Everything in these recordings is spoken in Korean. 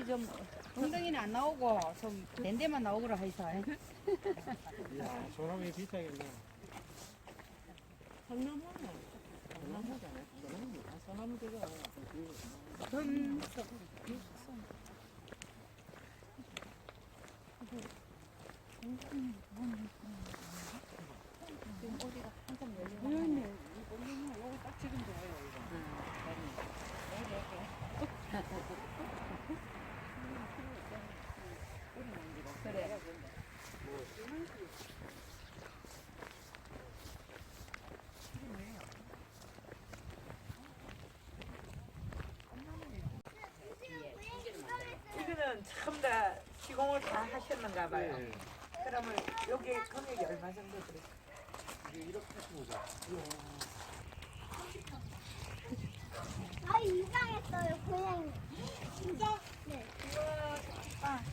저기 좀 엉덩이는 안 나오고 좀 댄데만 나오거라 하이사. 야, 소나무에 비싸겠네. 좀 지금 어디가 한참 열려. 그래. 이거는 참다 시공을 다 하셨는가 봐요. 네. 그러면 여기 금액이 얼마 정도 들어요? 이게 이렇게 보자. 아 이상했어요 고양이 진짜? 네 어, 이게 저, 저, 헬스코 사면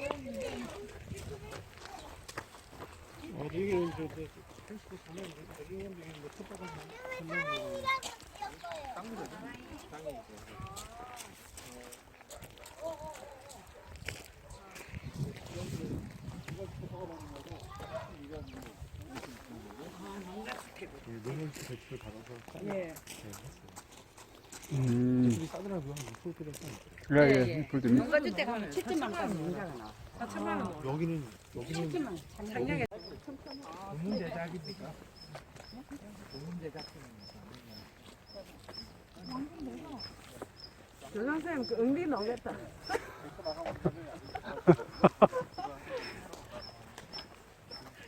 여기 오는데 뭐 특별한 사람이랑 바뀌었어요 땅이 거지. 땅이 있어. 농원 배추를 받아서 예. 음, 집이 싸더라고요. 풀필요서 그래, 예, 예. 예. 꿀 좀. 농가 주택 하면 7천만 원 문제가 나. 4천만 원. 여기는 여기는 7천만 원. 작년에 전문 제작입니까? 전문 제작. 조 선생님 그 응리 나오겠다.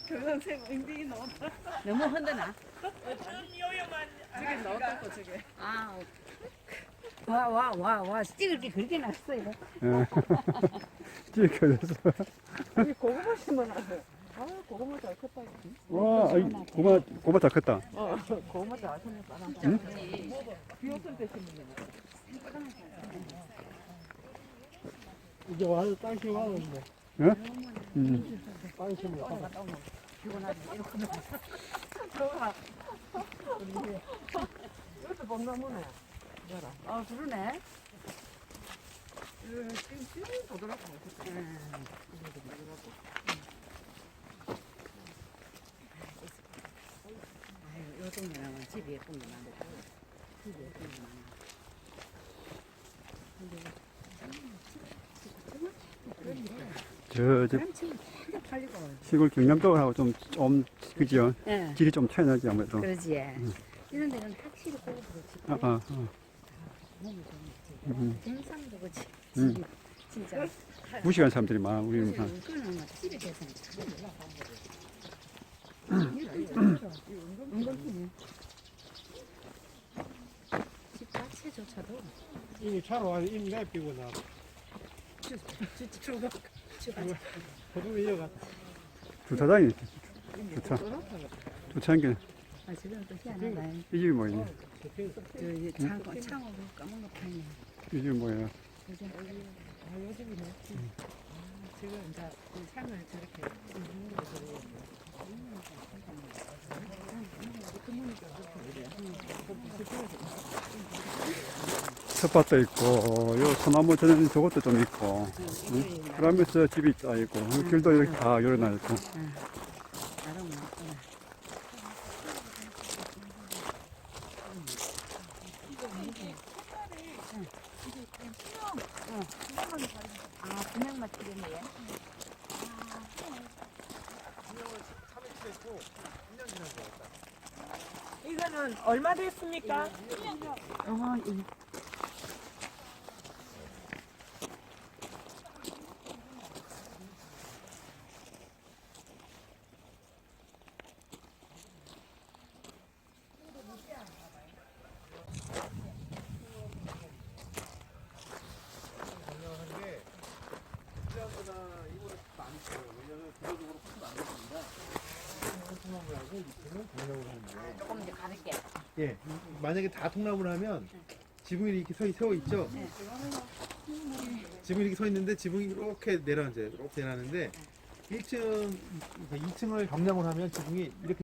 조 선생님 응리 나온다. 너무 흔드나? 저기 나왔다 또 저기. 아. 와, 와, 와, 와. 찍을 게 그렇게 났어요. 찍혀졌어. 여기 고구마 심어놨어요. 아 고구마 잘 컸다. 와, 아이, 고마, 고마 다 컸다. 어 고구마 잘 컸다. 응? 비 오을 때 심는 거. 이제 와서 땅 심어왔는데 응? 음. 땅 심어. 저가 이것도 봄나무네. 어, 그러네. 지금 지금 보더라고. 아유, 요 동네는 집이 예쁜 게 많고. 집이 예쁜 게 많아. 저, 저. 팔리고. 시골 경남도하고 좀, 좀, 그죠? 예. 길이 좀 차이 나지, 아무래도. 그러지. 이런 데는 확실히 보고 그렇지. 아, 아, 아. 음. 음. 집이 진짜. 무식한 사람들이 많아, 우리는. 다. 그거는 뭐 집에 대해서 은근히 집 자체조차도 이미 차로 와서 이미 나 주가 호두 이어가. 주차장이, 주차. 주차한 게, 아 지금 또 희한하다. 이 집이 뭐예요? 저기 창고 거 파네. 이 집이 뭐예요? 그죠? 아 요즘이네. 지금 이제 그 상을 저렇게 텃밭도 있고, 요 소나무 저는 저것도 좀 있고, 응? 그러면서 집이 다 있고, 길도 이렇게 다 열어놔 있고. 맞추겠네. 이거는 얼마 됐습니까? 어, 이 작년한 게 1년보다 이거는 많죠. 왜냐면 구조적으로 크면 안 됩니다. 통나무하고 밑에는 공나무를 하는데. 조금 이제 가릴게. 예, 만약에 다 통나무를 하면 지붕이 이렇게 서, 세워 있죠? 지붕이 이렇게 서 있는데 지붕이 이렇게 내려앉아요. 이렇게 내려앉는데 1층, 2층을 감량을 하면 지붕이 이렇게